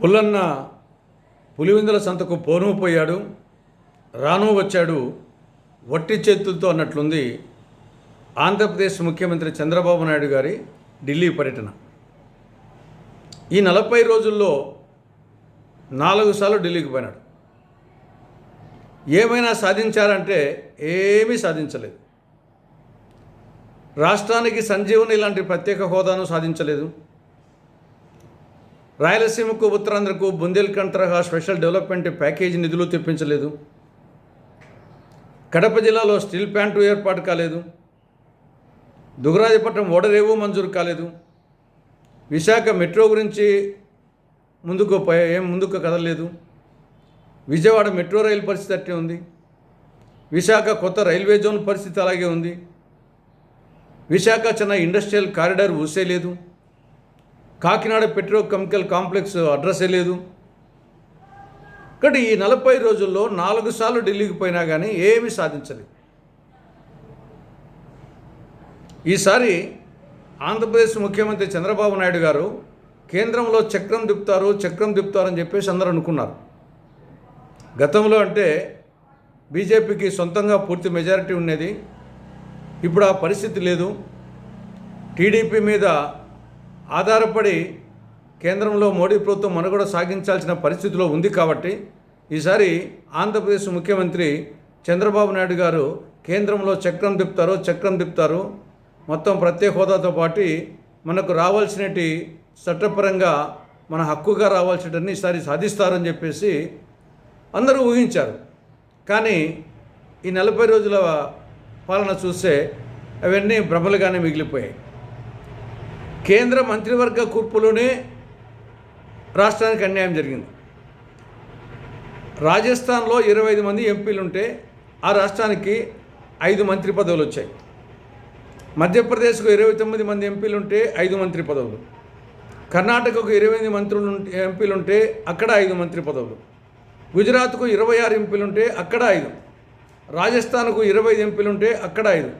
పుల్లన్న పులివెందుల సంతకు పోను పోయాడు రాను వచ్చాడు వట్టి చేతులతో అన్నట్లుంది ఆంధ్రప్రదేశ్ ముఖ్యమంత్రి చంద్రబాబు నాయుడు గారి ఢిల్లీ పర్యటన. ఈ నలభై రోజుల్లో నాలుగు సార్లు ఢిల్లీకి పోయినాడు. ఏమైనా సాధించారంటే ఏమీ సాధించలేదు. రాష్ట్రానికి సంజీవని ఇలాంటి ప్రత్యేక హోదాను సాధించలేదు. రాయలసీమకు ఉత్తరాంధ్రకు బుందేల్ఖండ్ తరహా స్పెషల్ డెవలప్మెంట్ ప్యాకేజీ నిధులు తెప్పించలేదు. కడప జిల్లాలో స్టీల్ ప్లాంటు ఏర్పాటు కాలేదు. దుగరాజపట్నం ఓడరేవు మంజూరు కాలేదు. విశాఖ మెట్రో గురించి ముందుకు ఏం ముందుకు కదలలేదు. విజయవాడ మెట్రో రైలు పరిస్థితి అట్టే ఉంది. విశాఖ కొత్త రైల్వే జోన్ పరిస్థితి అలాగే ఉంది. విశాఖ చిన్న ఇండస్ట్రియల్ కారిడార్ ఊసేలేదు. కాకినాడ పెట్రో కెమికల్ కాంప్లెక్స్ అడ్రస్సే లేదు. కాబట్టి ఈ నలభై రోజుల్లో నాలుగు సార్లు ఢిల్లీకి పోయినా కానీ ఏమీ సాధించలేదు ఈసారి ఆంధ్రప్రదేశ్ ముఖ్యమంత్రి చంద్రబాబు నాయుడు గారు కేంద్రంలో చక్రం దిప్తారు చక్రం దిప్తారని చెప్పేసి అందరూ అనుకున్నారు. గతంలో అంటే బీజేపీకి సొంతంగా పూర్తి మెజారిటీ ఉండేది. ఇప్పుడు ఆ పరిస్థితి లేదు. టీడీపీ మీద ఆధారపడి కేంద్రంలో మోడీ ప్రభుత్వం మనుగడ సాగించాల్సిన పరిస్థితిలో ఉంది కాబట్టి ఈసారి ఆంధ్రప్రదేశ్ ముఖ్యమంత్రి చంద్రబాబు నాయుడు గారు కేంద్రంలో చక్రం తిప్పుతారు చక్రం తిప్పుతారు. మొత్తం ప్రత్యేక హోదాతో పాటు మనకు రావాల్సినటి చట్టపరంగా మన హక్కుగా రావాల్సినవన్నీ ఈసారి సాధిస్తారని చెప్పేసి అందరూ ఊహించారు. కానీ ఈ నలభై రోజుల పాలన చూస్తే అవన్నీ భ్రమలుగానే మిగిలిపోయాయి. కేంద్ర మంత్రివర్గ కూర్పులోనే రాష్ట్రానికి అన్యాయం జరిగింది. రాజస్థాన్లో ఇరవై ఐదు మంది ఎంపీలు ఉంటే ఆ రాష్ట్రానికి ఐదు మంత్రి పదవులు వచ్చాయి. మధ్యప్రదేశ్కు ఇరవై తొమ్మిది మంది ఎంపీలు ఉంటే ఐదు మంత్రి పదవులు. కర్ణాటకకు ఇరవై ఎనిమిది మంత్రులు ఎంపీలు ఉంటే అక్కడ ఐదు మంత్రి పదవులు. గుజరాత్కు ఇరవై ఆరు ఎంపీలు ఉంటే అక్కడ ఐదు. రాజస్థాన్కు ఇరవై ఐదు ఎంపీలు ఉంటే అక్కడ ఐదు.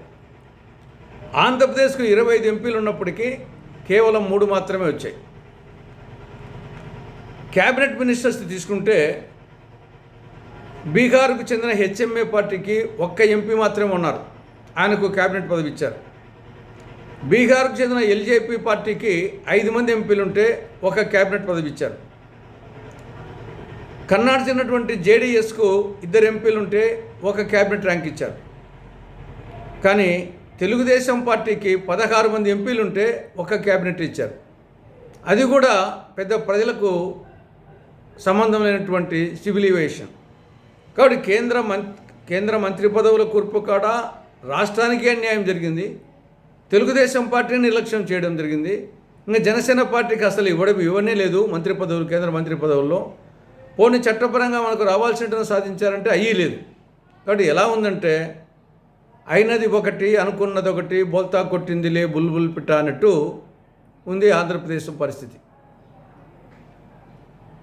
ఆంధ్రప్రదేశ్కు ఇరవై ఐదు ఎంపీలు ఉన్నప్పటికీ కేవలం మూడు మాత్రమే వచ్చాయి. క్యాబినెట్ మినిస్టర్స్ తీసుకుంటే బీహార్కు చెందిన హెచ్ఎంఏ పార్టీకి ఒక్క ఎంపీ మాత్రమే ఉన్నారు. ఆయనకు క్యాబినెట్ పదవి ఇచ్చారు. బీహార్కు చెందిన ఎల్జేపీ పార్టీకి ఐదు మంది ఎంపీలు ఉంటే ఒక క్యాబినెట్ పదవి ఇచ్చారు. కర్ణాటక చెందినటువంటి జేడీఎస్కు ఇద్దరు ఎంపీలు ఉంటే ఒక క్యాబినెట్ ర్యాంక్ ఇచ్చారు. కానీ తెలుగుదేశం పార్టీకి పదహారు మంది ఎంపీలు ఉంటే ఒక క్యాబినెట్ ఇచ్చారు. అది కూడా పెద్ద ప్రజలకు సంబంధం లేనటువంటి సివిలివేషన్ కాబట్టి కేంద్ర మం కేంద్ర మంత్రి పదవుల కూర్పు కాడ రాష్ట్రానికి అన్యాయం జరిగింది. తెలుగుదేశం పార్టీని నిర్లక్ష్యం చేయడం జరిగింది. ఇంకా జనసేన పార్టీకి అసలు ఇవ్వడం ఇవ్వనే లేదు మంత్రి పదవులు కేంద్ర మంత్రి పదవుల్లో. పోనీ చట్టపరంగా మనకు రావాల్సినట్టు సాధించారంటే అయ్యి లేదు. కాబట్టి ఎలా ఉందంటే అయినది ఒకటి అనుకున్నది ఒకటి బోల్తా కొట్టిందిలే బుల్బుల్ పిట్ట అన్నట్టు ఉంది ఆంధ్రప్రదేశ్ పరిస్థితి.